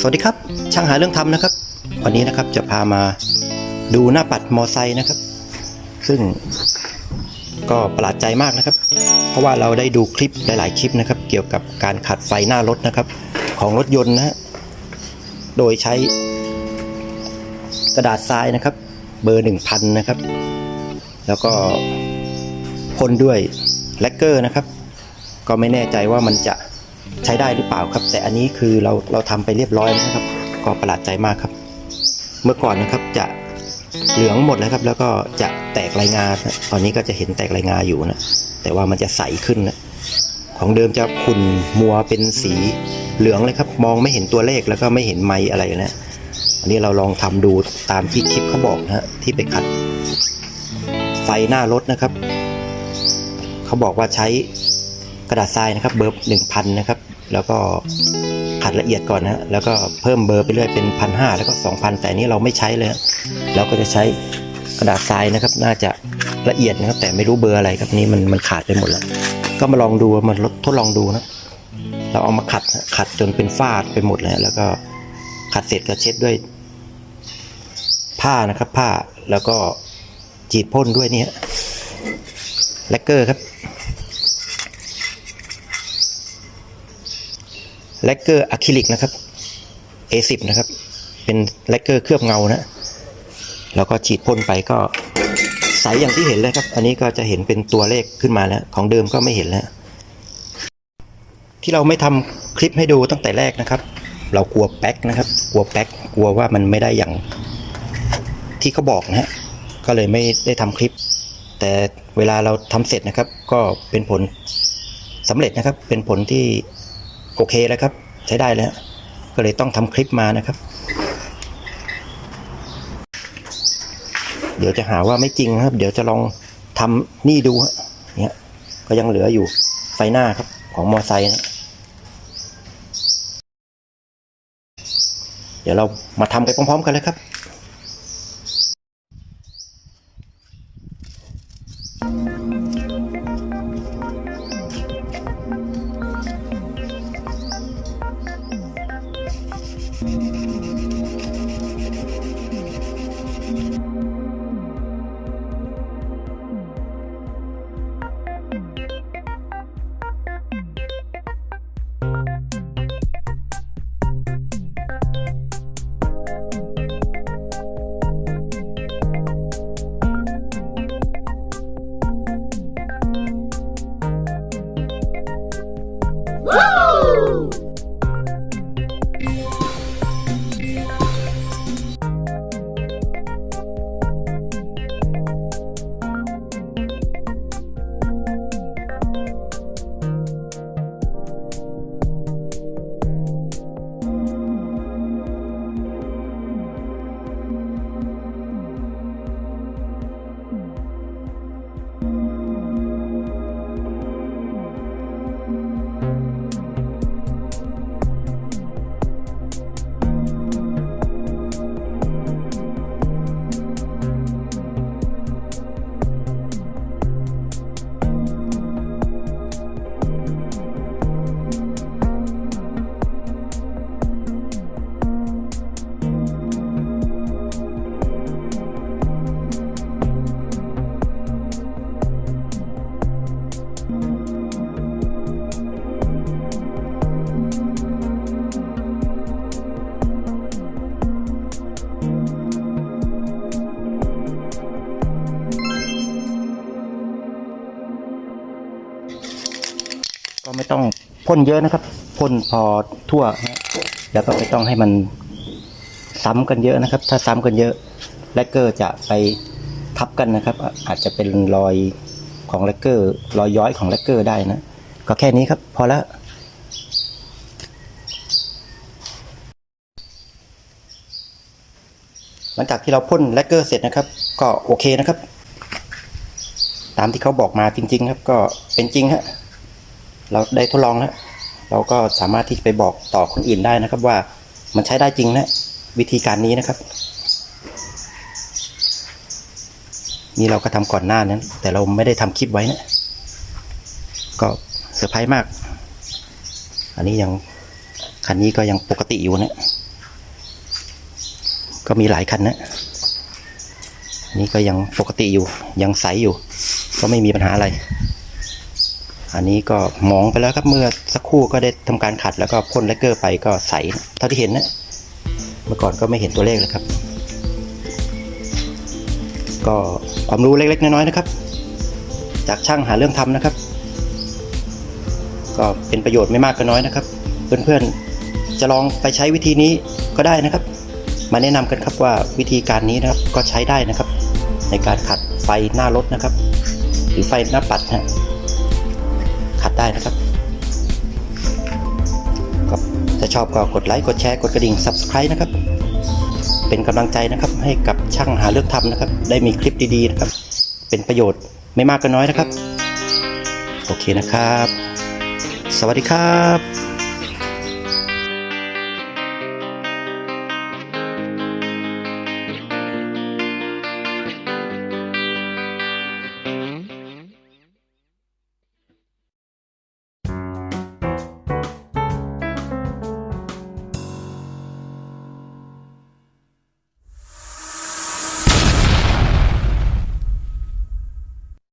สวัสดีครับ ช่างหาเรื่องทำนะครับ วันนี้นะครับจะพามาดูหน้าปัดมอไซค์นะครับ ซึ่งก็ประหลาดใจมากนะครับ เพราะว่าเราได้ดูคลิปหลาย ๆ คลิปนะครับ เกี่ยวกับการขัดไฟหน้ารถนะครับ ของรถยนต์นะฮะโดยใช้กระดาษทรายนะครับ เบอร์ 1000 นะครับ แล้วก็พ่นด้วยแลกเกอร์นะครับ ก็ไม่แน่ใจว่ามันจะ ใช้ได้หรือเปล่าครับ แต่อันนี้คือเราเราทำไปเรียบร้อยแล้วนะครับ ก็ประหลาดใจมากครับ เมื่อก่อนนะครับจะเหลืองหมดแล้วครับ แล้วก็จะแตกรายงานะตอนนี้ก็จะเห็นแตกรายงาอยู่นะแต่ว่ามันจะใสขึ้นนะของเดิมจะขุ่นมัวเป็นสีเหลืองเลยครับ มองไม่เห็นตัวเลขแล้วก็ไม่เห็นไม้อะไรนะอันนี้เราลองทำดูตามที่คลิปเขาบอกนะฮะที่ไปขัดไฟหน้ารถนะครับ เขาบอกว่าใช้ กระดาษทรายนะครับเบอร์หนึ่งพันนะครับ แล้วก็ขัดละเอียดก่อนนะแล้วก็เพิ่มเบอร์ไปเรื่อยเป็นพันห้าแล้วก็สองพันแต่นี้เราไม่ใช้เลยเราก็จะใช้กระดาษทรายนะครับ น่าจะละเอียดนะครับ แต่ไม่รู้เบอร์อะไรครับนี่มันมันขาดไปหมดแล้ว ก็มาลองดูมาทดลองดูนะเราเอามาขัดขัดจนเป็นฝ้าไปหมดเลยแล้วก็ขัดเสร็จก็เช็ดด้วย ผ้านะครับผ้าแล้วก็จีดพ่นด้วยเนี่ยแลกเกอร์ครับ แลกเกอร์อะคริลิกนะครับ A10 นะครับ เป็นแลกเกอร์เคลือบเงานะแล้วก็ฉีดพ่นไปก็ใสอย่างที่เห็นเลยครับ อันนี้ก็จะเห็นเป็นตัวเลขขึ้นมาแล้ว ของเดิมก็ไม่เห็นแล้ว ที่เราไม่ทำคลิปให้ดูตั้งแต่แรกนะครับ เรากลัวแป๊กนะครับ กลัวแป๊ก กลัวว่ามันไม่ได้อย่างที่เขาบอกนะฮะ ก็เลยไม่ได้ทำคลิป แต่เวลาเราทำเสร็จนะครับ ก็เป็นผลสำเร็จนะครับ เป็นผลที่ โอเคแล้วครับ ใช้ได้แล้ว ก็เลยต้องทำคลิปมานะครับ เดี๋ยวจะหาว่าไม่จริงนะครับ เดี๋ยวจะลองทำนี่ดูเนี่ยก็ยังเหลืออยู่ไฟหน้าครับ ของมอไซค์นะเดี๋ยวเรามาทำไปพร้อมๆกันเลยครับ ก็ไม่ต้องพ่นเยอะนะครับพ่นพอทั่วนะแล้วก็ไม่ต้องให้มันซ้ำกันเยอะนะครับ ถ้าซ้ำกันเยอะแลกเกอร์จะไปทับกันนะครับอะอาจจะเป็นรอยของแลกเกอร์รอยย้อยของแลกเกอร์ได้นะ ก็แค่นี้ครับ พอแล้วหลังจากที่เราพ่นแลกเกอร์เสร็จนะครับ ก็โอเคนะครับ ตามที่เขาบอกมาจริง ๆ ครับ ก็เป็นจริงฮะ เราได้ทดลองแล้วเราก็สามารถที่จะไปบอกต่อคนอื่นได้นะครับว่ามันใช้ได้จริงนะวิธีการนี้นะครับ นี่เราก็ทำก่อนหน้านั้น แต่เราไม่ได้ทำคลิปไว้นะก็เซอร์ไพรส์มาก อันนี้ยังคันนี้ก็ยังปกติอยู่นะก็มีหลายคันนะนนี้ก็ยังปกติอยู่ยังใสอยู่ ก็ไม่มีปัญหาอะไร อันนี้ก็มองไปแล้วครับเมื่อสักครู่ก็ได้ทำการขัดแล้วก็พ่นแลกเกอร์ไปก็ใสเท่าที่เห็นนะเมื่อก่อนก็ไม่เห็นตัวเลขเลยครับ ก็ความรู้เล็กๆน้อยๆนะครับ จากช่างหาเรื่องทำนะครับ ก็เป็นประโยชน์ไม่มากก็น้อยนะครับ เพื่อนๆจะลองไปใช้วิธีนี้ก็ได้นะครับ มาแนะนำกันครับว่าวิธีการนี้นะครับก็ใช้ได้นะครับ ในการขัดไฟหน้ารถนะครับ หรือไฟหน้าปัดนะ ขัดได้นะครับก็ถ้าชอบก็กดไลค์กดแชร์กดกระดิ่ง Subscribe นะครับ เป็นกำลังใจนะครับให้กับช่างหาเรื่องทำนะครับ ได้มีคลิปดีๆนะครับ เป็นประโยชน์ไม่มากก็น้อยนะครับ โอเคนะครับ สวัสดีครับ